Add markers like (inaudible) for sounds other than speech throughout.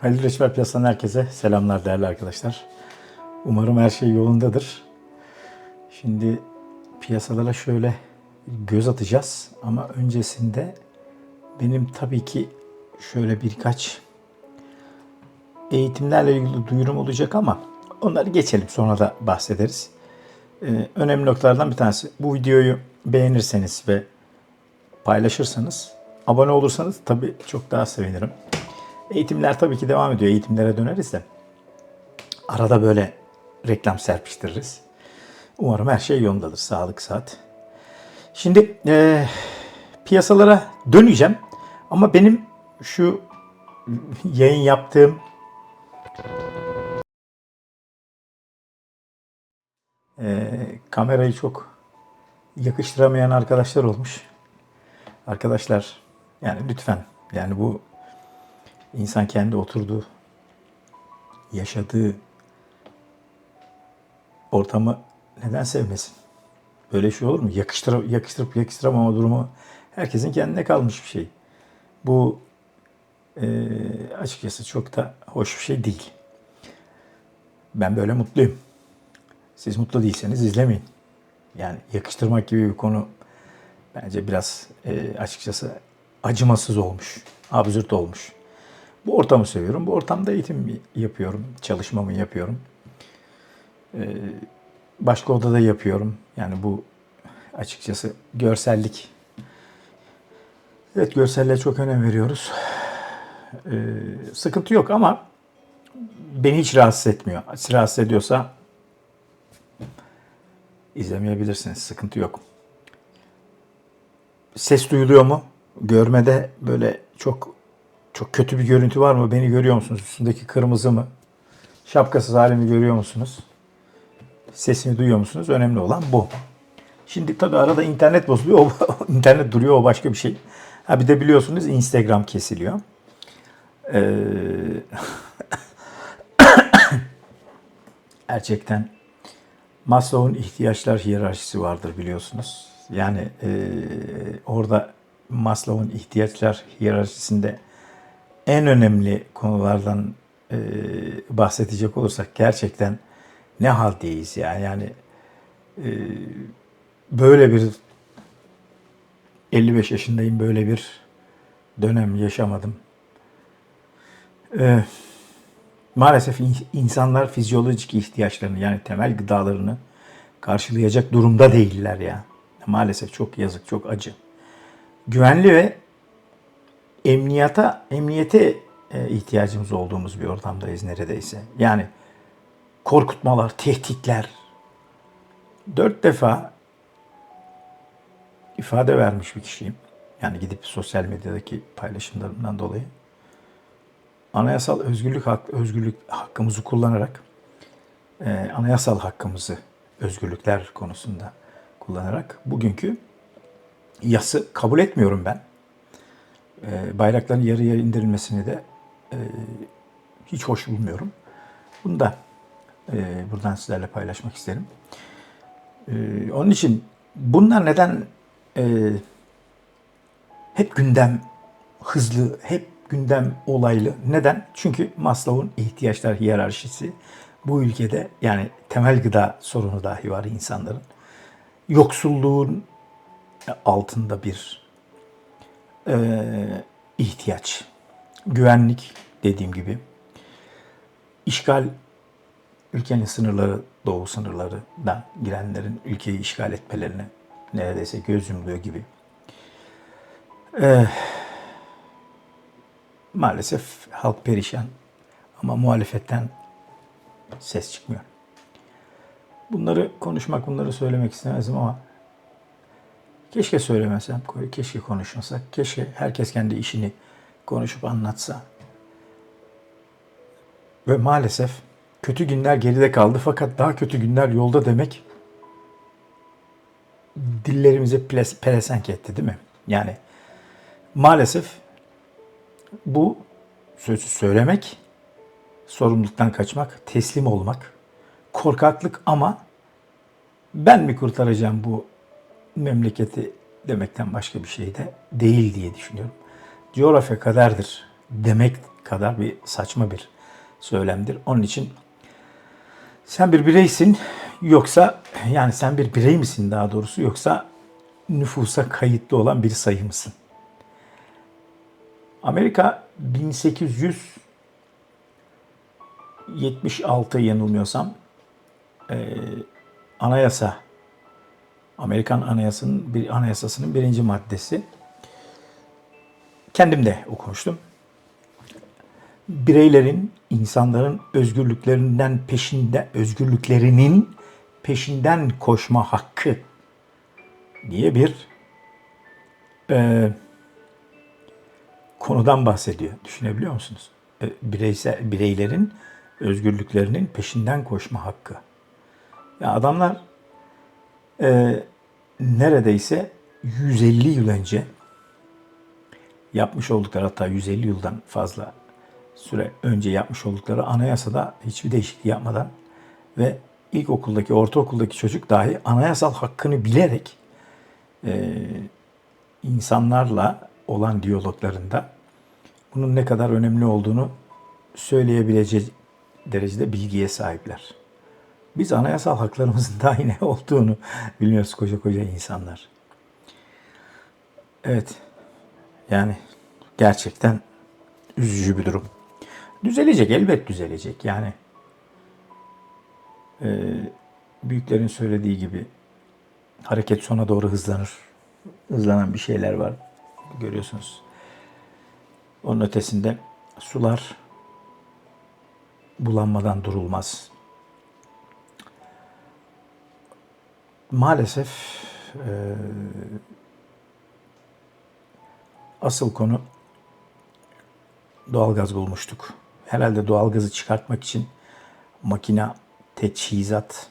Halil Reçber Piyasa'dan herkese selamlar değerli arkadaşlar. Umarım her şey yolundadır. Şimdi piyasalara şöyle göz atacağız ama öncesinde benim tabii ki şöyle birkaç eğitimlerle ilgili duyurum olacak ama onları geçelim sonra da bahsederiz. Ee, önemli noktalardan bir tanesi bu videoyu beğenirseniz ve paylaşırsanız abone olursanız tabii çok daha sevinirim. Eğitimler tabii ki devam ediyor. Eğitimlere döneriz de. Arada böyle reklam serpiştiririz. Umarım her şey yolundadır. Sağlık, saat. Şimdi eee, piyasalara döneceğim. Ama benim şu yayın yaptığım eee, kamerayı çok yakıştıramayan arkadaşlar olmuş. Arkadaşlar yani lütfen yani bu İnsan kendi oturduğu, yaşadığı ortamı neden sevmesin? Böyle şey olur mu? Yakıştır, yakıştırıp yakıştıramama durumu herkesin kendine kalmış bir şey. Bu e, açıkçası çok da hoş bir şey değil. Ben böyle mutluyum. Siz mutlu değilseniz izlemeyin. Yani yakıştırmak gibi bir konu bence biraz e, açıkçası acımasız olmuş, absürt olmuş. Bu ortamı seviyorum. Bu ortamda eğitim yapıyorum, çalışmamı yapıyorum. Ee, başka odada yapıyorum. Yani bu açıkçası görsellik. Evet görselliğe çok önem veriyoruz. Ee, sıkıntı yok ama beni hiç rahatsız etmiyor. Rahatsız ediyorsa izlemeyebilirsiniz. Sıkıntı yok. Ses duyuluyor mu? Görmede böyle çok çok kötü bir görüntü var mı? Beni görüyor musunuz? Üstündeki kırmızı mı? Şapkasız halimi görüyor musunuz? Sesimi duyuyor musunuz? Önemli olan bu. Şimdi tabii arada internet bozuluyor. O, (laughs) internet duruyor o başka bir şey. Ha bir de biliyorsunuz Instagram kesiliyor. Ee, (coughs) gerçekten Maslow'un ihtiyaçlar hiyerarşisi vardır biliyorsunuz. Yani e, orada Maslow'un ihtiyaçlar hiyerarşisinde en önemli konulardan e, bahsedecek olursak gerçekten ne haldeyiz ya yani e, böyle bir 55 yaşındayım böyle bir dönem yaşamadım. E, maalesef in- insanlar fizyolojik ihtiyaçlarını yani temel gıdalarını karşılayacak durumda değiller ya. Maalesef çok yazık, çok acı. Güvenli ve emniyata emniyete e, ihtiyacımız olduğumuz bir ortamdayız neredeyse. Yani korkutmalar, tehditler. Dört defa ifade vermiş bir kişiyim. Yani gidip sosyal medyadaki paylaşımlarımdan dolayı anayasal özgürlük hak, özgürlük hakkımızı kullanarak e, anayasal hakkımızı özgürlükler konusunda kullanarak bugünkü yası kabul etmiyorum ben. E, bayrakların yarı yarı indirilmesini de e, hiç hoş bulmuyorum. Bunu da e, buradan sizlerle paylaşmak isterim. E, onun için bunlar neden e, hep gündem hızlı, hep gündem olaylı. Neden? Çünkü Maslow'un ihtiyaçlar hiyerarşisi bu ülkede yani temel gıda sorunu dahi var insanların. Yoksulluğun altında bir e, ihtiyaç. Güvenlik dediğim gibi. işgal ülkenin sınırları, doğu sınırlarından girenlerin ülkeyi işgal etmelerine neredeyse göz yumuluyor gibi. E, maalesef halk perişan ama muhalefetten ses çıkmıyor. Bunları konuşmak, bunları söylemek istemezdim ama keşke söylemesem, keşke konuşmasak, keşke herkes kendi işini konuşup anlatsa. Ve maalesef kötü günler geride kaldı fakat daha kötü günler yolda demek dillerimize pelesenk etti değil mi? Yani maalesef bu sözü söylemek, sorumluluktan kaçmak, teslim olmak, korkaklık ama ben mi kurtaracağım bu memleketi demekten başka bir şey de değil diye düşünüyorum. Coğrafya kaderdir. demek kadar bir saçma bir söylemdir. Onun için sen bir bireysin yoksa yani sen bir birey misin daha doğrusu yoksa nüfusa kayıtlı olan bir sayı mısın? Amerika 1876 yanılmıyorsam e, anayasa Amerikan anayasının bir anayasasının birinci maddesi kendim de okumuştum. Bireylerin, insanların özgürlüklerinden peşinde, özgürlüklerinin peşinden koşma hakkı diye bir e, konudan bahsediyor. Düşünebiliyor musunuz? E, bireylerin özgürlüklerinin peşinden koşma hakkı. Ya adamlar e, neredeyse 150 yıl önce yapmış oldukları hatta 150 yıldan fazla süre önce yapmış oldukları anayasada hiçbir değişiklik yapmadan ve ilkokuldaki, ortaokuldaki çocuk dahi anayasal hakkını bilerek e, insanlarla olan diyaloglarında bunun ne kadar önemli olduğunu söyleyebilecek derecede bilgiye sahipler. Biz anayasal haklarımızın (laughs) dahi ne olduğunu bilmiyoruz koca koca insanlar. Evet. Yani gerçekten üzücü bir durum. Düzelecek, elbet düzelecek. Yani e, büyüklerin söylediği gibi hareket sona doğru hızlanır. Hızlanan bir şeyler var. Görüyorsunuz. Onun ötesinde sular bulanmadan durulmaz. Maalesef e, asıl konu doğalgaz bulmuştuk. Herhalde doğalgazı çıkartmak için makina, teçhizat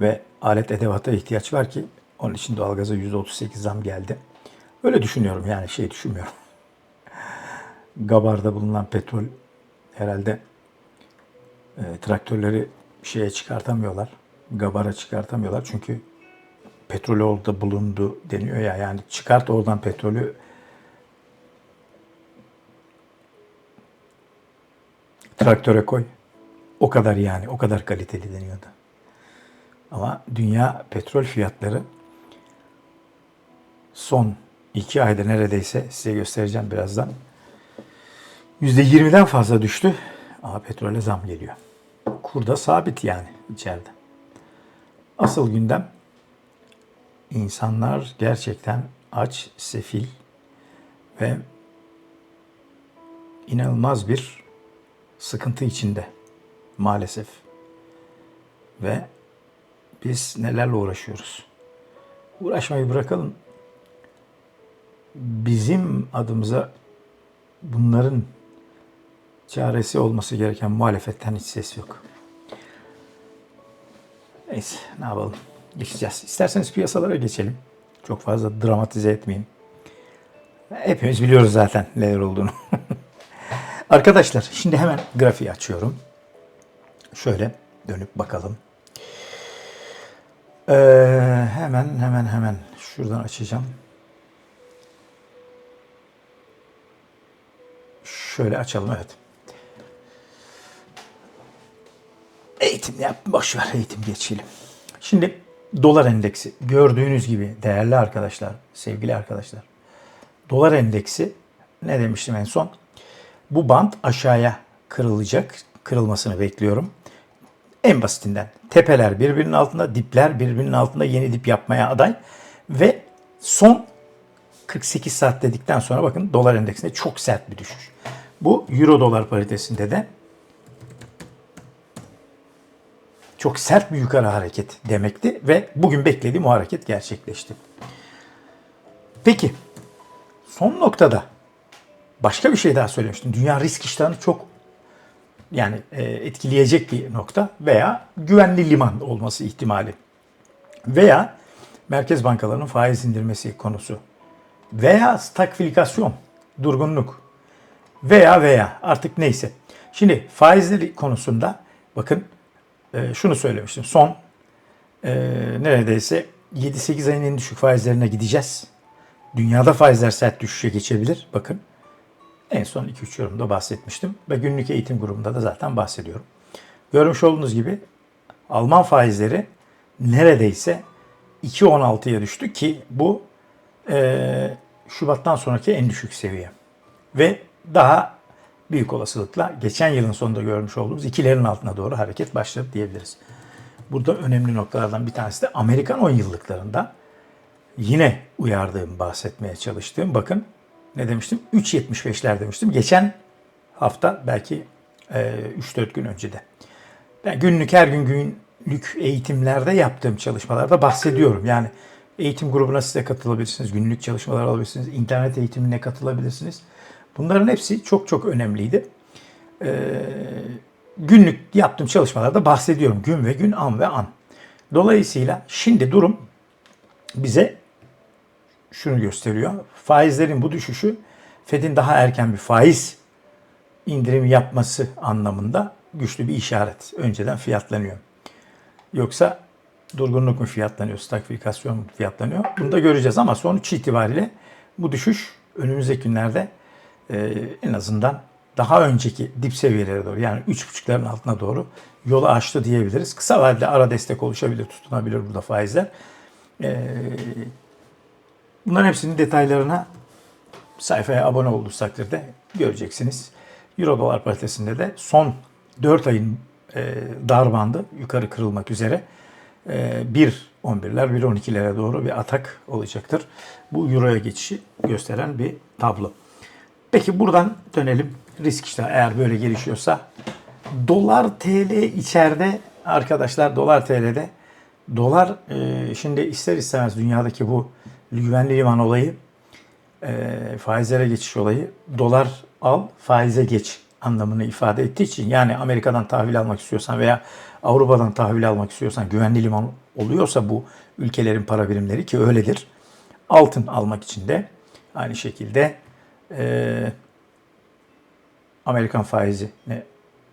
ve alet edevata ihtiyaç var ki onun için doğalgaza %38 zam geldi. Öyle düşünüyorum yani şey düşünmüyorum. (laughs) Gabar'da bulunan petrol herhalde e, traktörleri şeye çıkartamıyorlar. Gabar'a çıkartamıyorlar çünkü petrol orada bulundu deniyor ya yani çıkart oradan petrolü traktöre koy. O kadar yani o kadar kaliteli deniyordu. Ama dünya petrol fiyatları son iki ayda neredeyse size göstereceğim birazdan. %20'den fazla düştü. Ama petrole zam geliyor. Kur da sabit yani içeride. Asıl gündem insanlar gerçekten aç, sefil ve inanılmaz bir sıkıntı içinde maalesef. Ve biz nelerle uğraşıyoruz? Uğraşmayı bırakalım. Bizim adımıza bunların çaresi olması gereken muhalefetten hiç ses yok. Neyse ne yapalım. Geçeceğiz. İsterseniz piyasalara geçelim. Çok fazla dramatize etmeyeyim. Hepimiz biliyoruz zaten neler olduğunu. (laughs) Arkadaşlar şimdi hemen grafiği açıyorum. Şöyle dönüp bakalım. Ee, hemen hemen hemen şuradan açacağım. Şöyle açalım evet. Eğitim yap, boş eğitim geçelim. Şimdi dolar endeksi gördüğünüz gibi değerli arkadaşlar, sevgili arkadaşlar. Dolar endeksi ne demiştim en son? Bu band aşağıya kırılacak. Kırılmasını bekliyorum. En basitinden tepeler birbirinin altında, dipler birbirinin altında yeni dip yapmaya aday ve son 48 saat dedikten sonra bakın dolar endeksinde çok sert bir düşüş. Bu euro dolar paritesinde de çok sert bir yukarı hareket demekti ve bugün beklediğim o hareket gerçekleşti. Peki son noktada başka bir şey daha söylemiştim. Dünya risk iştahını çok yani e, etkileyecek bir nokta veya güvenli liman olması ihtimali veya merkez bankalarının faiz indirmesi konusu veya stagflasyon, durgunluk veya veya artık neyse. Şimdi faizleri konusunda bakın e, şunu söylemiştim. Son e, neredeyse 7-8 ayın en düşük faizlerine gideceğiz. Dünyada faizler sert düşüşe geçebilir. Bakın En son 2-3 yorumda bahsetmiştim ve günlük eğitim grubunda da zaten bahsediyorum. Görmüş olduğunuz gibi Alman faizleri neredeyse 2.16'ya düştü ki bu e, Şubat'tan sonraki en düşük seviye. Ve daha büyük olasılıkla geçen yılın sonunda görmüş olduğumuz ikilerin altına doğru hareket başladı diyebiliriz. Burada önemli noktalardan bir tanesi de Amerikan 10 yıllıklarında yine uyardığım, bahsetmeye çalıştığım bakın ne demiştim? 3.75'ler demiştim. Geçen hafta belki e, 3-4 gün önce de. Ben günlük her gün günlük eğitimlerde yaptığım çalışmalarda bahsediyorum. Yani eğitim grubuna size katılabilirsiniz, günlük çalışmalar alabilirsiniz, internet eğitimine katılabilirsiniz. Bunların hepsi çok çok önemliydi. Ee, günlük yaptığım çalışmalarda bahsediyorum. Gün ve gün, an ve an. Dolayısıyla şimdi durum bize şunu gösteriyor. Faizlerin bu düşüşü Fed'in daha erken bir faiz indirimi yapması anlamında güçlü bir işaret. Önceden fiyatlanıyor. Yoksa durgunluk mu fiyatlanıyor, stagflasyon mu fiyatlanıyor? Bunu da göreceğiz ama sonuç itibariyle bu düşüş önümüzdeki günlerde e, en azından daha önceki dip seviyelere doğru yani 3.5'ların altına doğru yolu açtı diyebiliriz. Kısa vadede ara destek oluşabilir, tutunabilir burada faizler. E, bunların hepsinin detaylarına sayfaya abone olduğunuz takdirde göreceksiniz. Euro dolar paritesinde de son 4 ayın e, dar yukarı kırılmak üzere e, 1.11'ler 1.12'lere doğru bir atak olacaktır. Bu Euro'ya geçişi gösteren bir tablo. Peki buradan dönelim. Risk işte eğer böyle gelişiyorsa. Dolar TL içeride arkadaşlar dolar TL'de dolar e, şimdi ister istemez dünyadaki bu güvenli liman olayı e, faizlere geçiş olayı dolar al faize geç anlamını ifade ettiği için yani Amerika'dan tahvil almak istiyorsan veya Avrupa'dan tahvil almak istiyorsan güvenli liman oluyorsa bu ülkelerin para birimleri ki öyledir. Altın almak için de aynı şekilde e, Amerikan faizini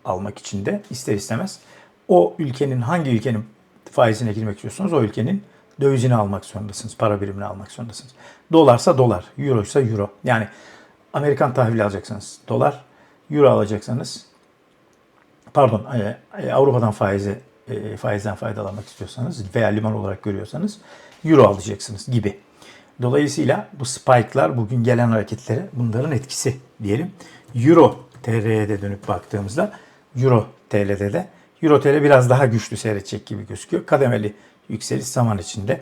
almak için de ister istemez o ülkenin hangi ülkenin faizine girmek istiyorsanız o ülkenin dövizini almak zorundasınız. Para birimini almak zorundasınız. Dolarsa dolar, euro ise euro. Yani Amerikan tahvili alacaksanız dolar, euro alacaksanız pardon e, e, Avrupa'dan faize e, faizden faydalanmak istiyorsanız veya liman olarak görüyorsanız euro alacaksınız gibi. Dolayısıyla bu spike'lar bugün gelen hareketleri bunların etkisi diyelim. Euro TL'ye de dönüp baktığımızda Euro TL'de de Euro TL biraz daha güçlü seyredecek gibi gözüküyor. Kademeli yükseliş zaman içinde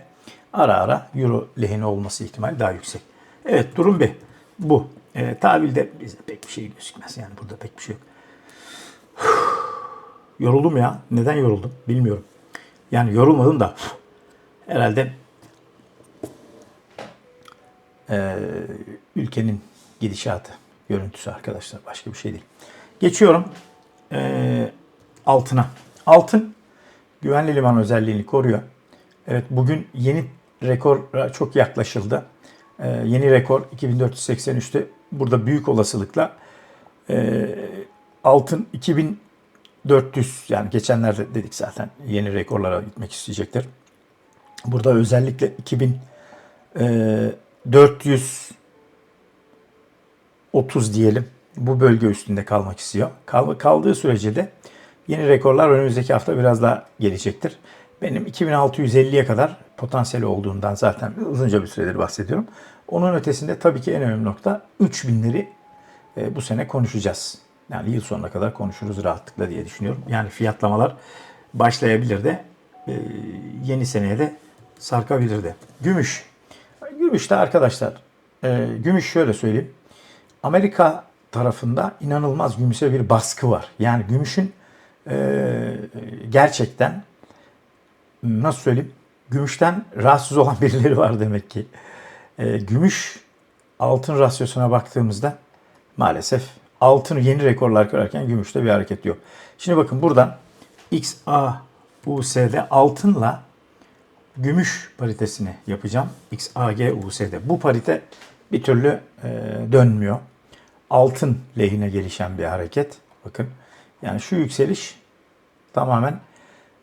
ara ara Euro lehine olması ihtimali daha yüksek. Evet durum bir. Bu. E, tahvilde bizde pek bir şey gözükmez. Yani burada pek bir şey yok. (sighs) Yoruldum ya. Neden yoruldum bilmiyorum. Yani yorulmadım da herhalde e, ülkenin gidişatı, görüntüsü arkadaşlar. Başka bir şey değil. Geçiyorum e, altına. Altın güvenli liman özelliğini koruyor. Evet bugün yeni rekor çok yaklaşıldı. E, yeni rekor 2483'te. Burada büyük olasılıkla e, altın 2400 yani geçenlerde dedik zaten yeni rekorlara gitmek isteyecektir. Burada özellikle 2000 e, 430 diyelim bu bölge üstünde kalmak istiyor. Kal, kaldığı sürece de yeni rekorlar önümüzdeki hafta biraz daha gelecektir. Benim 2650'ye kadar potansiyeli olduğundan zaten uzunca bir süredir bahsediyorum. Onun ötesinde tabii ki en önemli nokta 3000'leri e, bu sene konuşacağız. Yani yıl sonuna kadar konuşuruz rahatlıkla diye düşünüyorum. Yani fiyatlamalar başlayabilir de e, yeni seneye de sarkabilir de. Gümüş Gümüşte arkadaşlar, e, gümüş şöyle söyleyeyim. Amerika tarafında inanılmaz gümüşe bir baskı var. Yani gümüşün e, gerçekten nasıl söyleyeyim gümüşten rahatsız olan (laughs) birileri var demek ki. E, gümüş altın rasyosuna baktığımızda maalesef altın yeni rekorlar kırarken gümüşte bir hareket yok. Şimdi bakın buradan XAUS'de altınla gümüş paritesini yapacağım. XAG USD. Bu parite bir türlü e, dönmüyor. Altın lehine gelişen bir hareket. Bakın yani şu yükseliş tamamen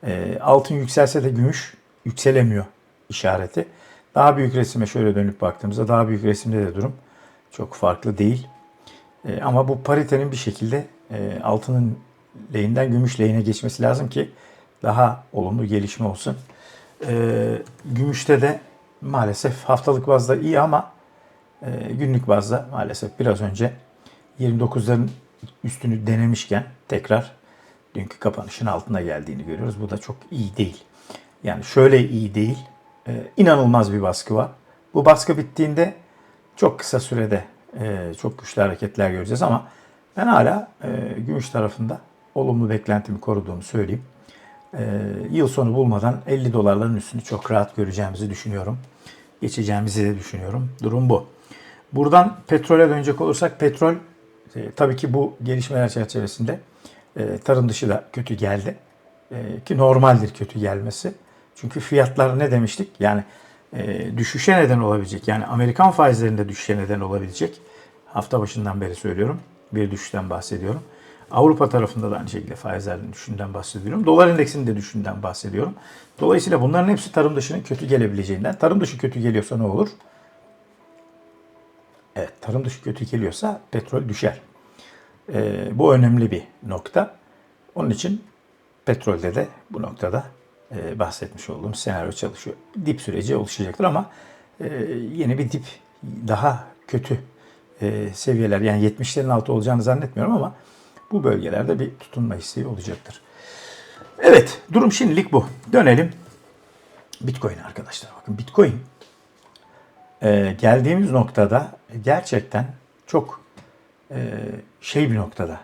e, altın yükselse de gümüş yükselemiyor işareti. Daha büyük resime şöyle dönüp baktığımızda daha büyük resimde de durum çok farklı değil. E, ama bu paritenin bir şekilde e, altının leğinden gümüş lehine geçmesi lazım ki daha olumlu gelişme olsun. E, gümüşte de maalesef haftalık bazda iyi ama e, günlük bazda maalesef biraz önce 29'ların üstünü denemişken tekrar dünkü kapanışın altına geldiğini görüyoruz. Bu da çok iyi değil. Yani şöyle iyi değil. E, inanılmaz bir baskı var. Bu baskı bittiğinde çok kısa sürede e, çok güçlü hareketler göreceğiz ama ben hala e, gümüş tarafında olumlu beklentimi koruduğumu söyleyeyim. E, yıl sonu bulmadan 50 dolarların üstünü çok rahat göreceğimizi düşünüyorum. Geçeceğimizi de düşünüyorum. Durum bu. Buradan petrole dönecek olursak petrol e, tabii ki bu gelişmeler çerçevesinde e, tarım dışı da kötü geldi. E, ki normaldir kötü gelmesi. Çünkü fiyatlar ne demiştik? Yani e, düşüşe neden olabilecek. Yani Amerikan faizlerinde düşüşe neden olabilecek. Hafta başından beri söylüyorum. Bir düşüşten bahsediyorum. Avrupa tarafında da aynı şekilde faizlerin düşünden bahsediyorum. Dolar endeksinin de düşünden bahsediyorum. Dolayısıyla bunların hepsi tarım dışının kötü gelebileceğinden. Tarım dışı kötü geliyorsa ne olur? Evet, tarım dışı kötü geliyorsa petrol düşer. Ee, bu önemli bir nokta. Onun için petrolde de bu noktada e, bahsetmiş olduğum senaryo çalışıyor. Dip süreci oluşacaktır ama e, yeni bir dip daha kötü e, seviyeler yani 70'lerin altı olacağını zannetmiyorum ama bu bölgelerde bir tutunma isteği olacaktır. Evet durum şimdilik bu. Dönelim Bitcoin arkadaşlar. Bakın Bitcoin e, geldiğimiz noktada gerçekten çok e, şey bir noktada.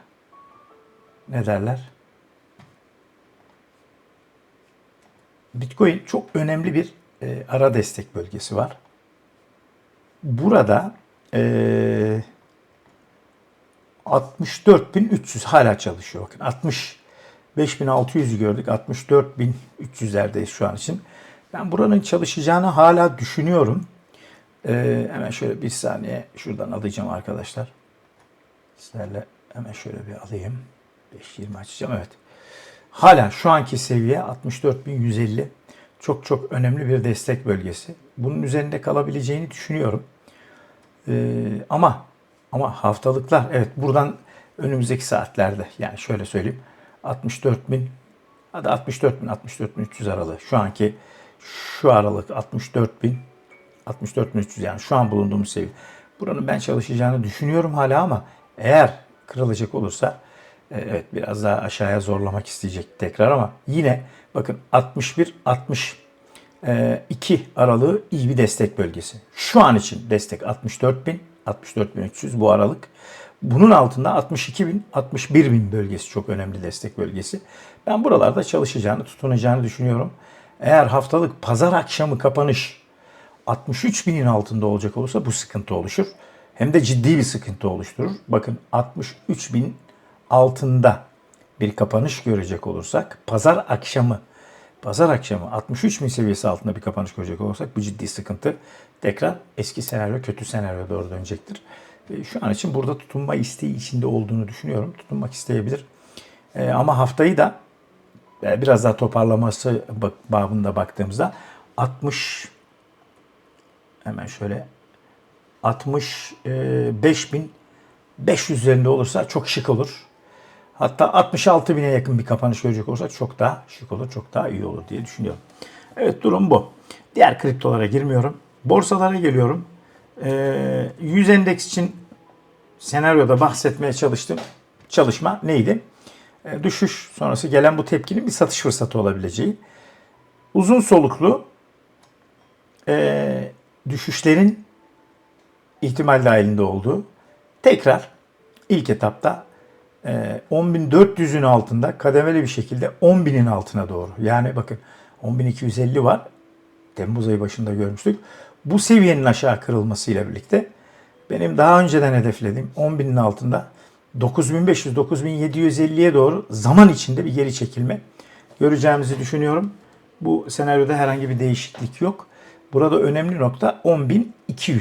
Ne derler? Bitcoin çok önemli bir e, ara destek bölgesi var. Burada e, 64.300 hala çalışıyor. Bakın 65.600'ü gördük. 64.300'lerdeyiz şu an için. Ben buranın çalışacağını hala düşünüyorum. Ee, hemen şöyle bir saniye şuradan alacağım arkadaşlar. Sizlerle hemen şöyle bir alayım. 5.20 açacağım. Evet. Hala şu anki seviye 64.150. Çok çok önemli bir destek bölgesi. Bunun üzerinde kalabileceğini düşünüyorum. Ee, ama ama haftalıklar evet buradan önümüzdeki saatlerde yani şöyle söyleyeyim 64.000 hadi 64.000 64.300 aralığı şu anki şu aralık 64.000 64.300 yani şu an bulunduğumuz seviye. Buranın ben çalışacağını düşünüyorum hala ama eğer kırılacak olursa e, evet biraz daha aşağıya zorlamak isteyecek tekrar ama yine bakın 61 60 2 aralığı iyi bir destek bölgesi. Şu an için destek 64.000 64.300 bu aralık. Bunun altında 62.000 61.000 bölgesi çok önemli destek bölgesi. Ben buralarda çalışacağını, tutunacağını düşünüyorum. Eğer haftalık pazar akşamı kapanış 63 binin altında olacak olursa bu sıkıntı oluşur. Hem de ciddi bir sıkıntı oluşturur. Bakın 63 bin altında bir kapanış görecek olursak pazar akşamı pazar akşamı 63 bin seviyesi altında bir kapanış görecek olursak bu ciddi sıkıntı tekrar eski senaryo kötü senaryo doğru dönecektir. E, şu an için burada tutunma isteği içinde olduğunu düşünüyorum. Tutunmak isteyebilir. E, ama haftayı da e, biraz daha toparlaması babında baktığımızda 60 hemen şöyle 65 bin 500 üzerinde olursa çok şık olur. Hatta 66 bine yakın bir kapanış görecek olursak çok daha şık olur, çok daha iyi olur diye düşünüyorum. Evet durum bu. Diğer kriptolara girmiyorum. Borsalara geliyorum. Ee, 100 endeks için senaryoda bahsetmeye çalıştım. Çalışma neydi? Ee, düşüş sonrası gelen bu tepkinin bir satış fırsatı olabileceği. Uzun soluklu e, düşüşlerin ihtimal dahilinde olduğu tekrar ilk etapta 10.400'ün e, altında kademeli bir şekilde 10.000'in altına doğru. Yani bakın 10.250 var. Temmuz ayı başında görmüştük. Bu seviyenin aşağı kırılmasıyla birlikte benim daha önceden hedeflediğim 10.000'in altında 9500-9750'ye doğru zaman içinde bir geri çekilme göreceğimizi düşünüyorum. Bu senaryoda herhangi bir değişiklik yok. Burada önemli nokta 10.200.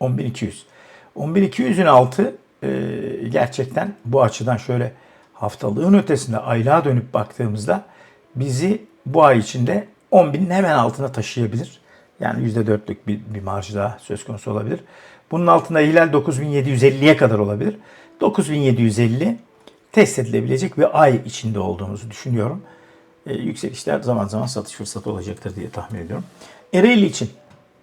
10.200. 10.200'ün altı e, gerçekten bu açıdan şöyle haftalığın ötesinde aylığa dönüp baktığımızda bizi bu ay içinde 10.000'in hemen altına taşıyabilir. Yani %4'lük bir, bir marj daha söz konusu olabilir. Bunun altında hilal 9750'ye kadar olabilir. 9750 test edilebilecek bir ay içinde olduğumuzu düşünüyorum. Ee, yükselişler zaman zaman satış fırsatı olacaktır diye tahmin ediyorum. Ereğli için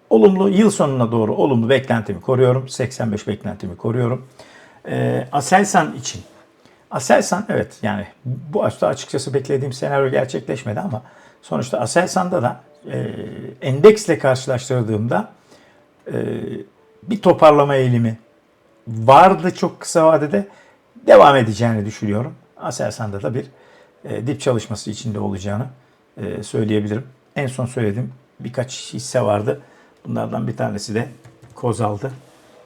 olumlu yıl sonuna doğru olumlu beklentimi koruyorum. 85 beklentimi koruyorum. Ee, Aselsan için Aselsan evet yani bu açıda açıkçası beklediğim senaryo gerçekleşmedi ama sonuçta Aselsan'da da e, endeksle karşılaştırdığımda e, bir toparlama eğilimi vardı çok kısa vadede devam edeceğini düşünüyorum. Aselsan'da da bir e, dip çalışması içinde olacağını e, söyleyebilirim. En son söylediğim birkaç hisse vardı. Bunlardan bir tanesi de Kozal'dı.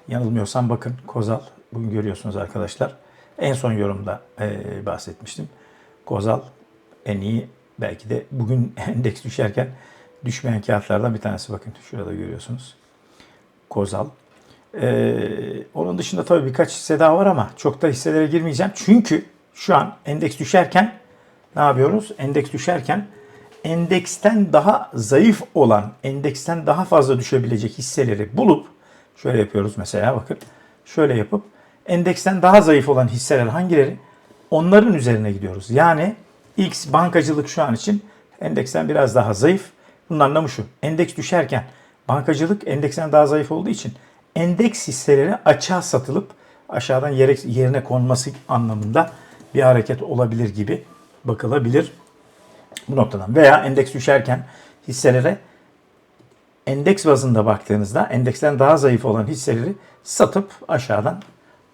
Yanılmıyorsam bakın Kozal bugün görüyorsunuz arkadaşlar. En son yorumda e, bahsetmiştim. Kozal en iyi belki de bugün (laughs) endeks düşerken düşmeyen kağıtlardan bir tanesi bakın şurada görüyorsunuz. Kozal. Ee, onun dışında tabii birkaç hisse daha var ama çok da hisselere girmeyeceğim. Çünkü şu an endeks düşerken ne yapıyoruz? Endeks düşerken endeksten daha zayıf olan, endeksten daha fazla düşebilecek hisseleri bulup şöyle yapıyoruz mesela bakın. Şöyle yapıp endeksten daha zayıf olan hisseler hangileri? Onların üzerine gidiyoruz. Yani X bankacılık şu an için endeksten biraz daha zayıf. Bunun anlamı şu. Endeks düşerken bankacılık endeksten daha zayıf olduğu için endeks hisseleri açığa satılıp aşağıdan yere, yerine konması anlamında bir hareket olabilir gibi bakılabilir bu noktadan. Veya endeks düşerken hisselere endeks bazında baktığınızda endeksten daha zayıf olan hisseleri satıp aşağıdan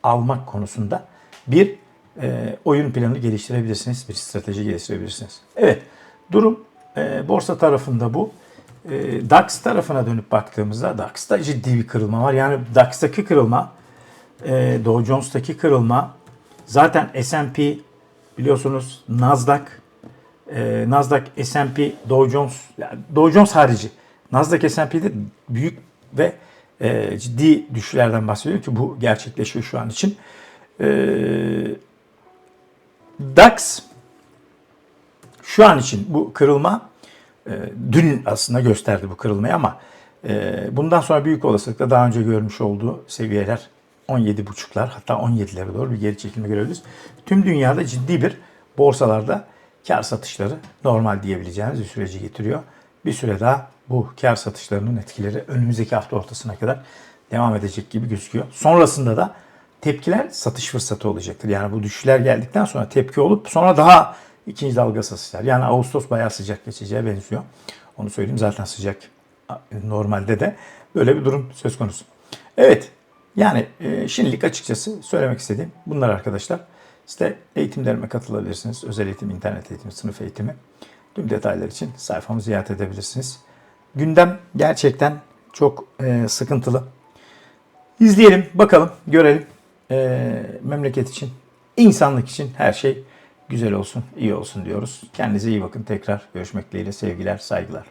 almak konusunda bir e, oyun planı geliştirebilirsiniz, bir strateji geliştirebilirsiniz. Evet, durum e, borsa tarafında bu. E, DAX tarafına dönüp baktığımızda DAX'ta ciddi bir kırılma var. Yani DAX'taki kırılma, e, Dow Jones'taki kırılma, zaten S&P biliyorsunuz Nasdaq, e, Nasdaq, S&P, Dow Jones, yani Dow Jones harici. Nasdaq, S&P'de büyük ve e, ciddi düşüşlerden bahsediyor ki bu gerçekleşiyor şu an için. E, DAX şu an için bu kırılma e, dün aslında gösterdi bu kırılmayı ama e, bundan sonra büyük olasılıkla daha önce görmüş olduğu seviyeler 17.5'lar hatta 17'lere doğru bir geri çekilme görebiliriz. Tüm dünyada ciddi bir borsalarda kar satışları normal diyebileceğimiz bir süreci getiriyor. Bir süre daha bu kar satışlarının etkileri önümüzdeki hafta ortasına kadar devam edecek gibi gözüküyor. Sonrasında da tepkiler satış fırsatı olacaktır. Yani bu düşüşler geldikten sonra tepki olup sonra daha ikinci dalga satışlar. Yani Ağustos bayağı sıcak geçeceğe benziyor. Onu söyleyeyim zaten sıcak normalde de böyle bir durum söz konusu. Evet yani e, şimdilik açıkçası söylemek istediğim bunlar arkadaşlar. İşte eğitimlerime katılabilirsiniz. Özel eğitim, internet eğitimi, sınıf eğitimi. Tüm detaylar için sayfamı ziyaret edebilirsiniz. Gündem gerçekten çok e, sıkıntılı. İzleyelim, bakalım, görelim. E, memleket için, insanlık için her şey güzel olsun, iyi olsun diyoruz. Kendinize iyi bakın. Tekrar görüşmek dileğiyle sevgiler, saygılar.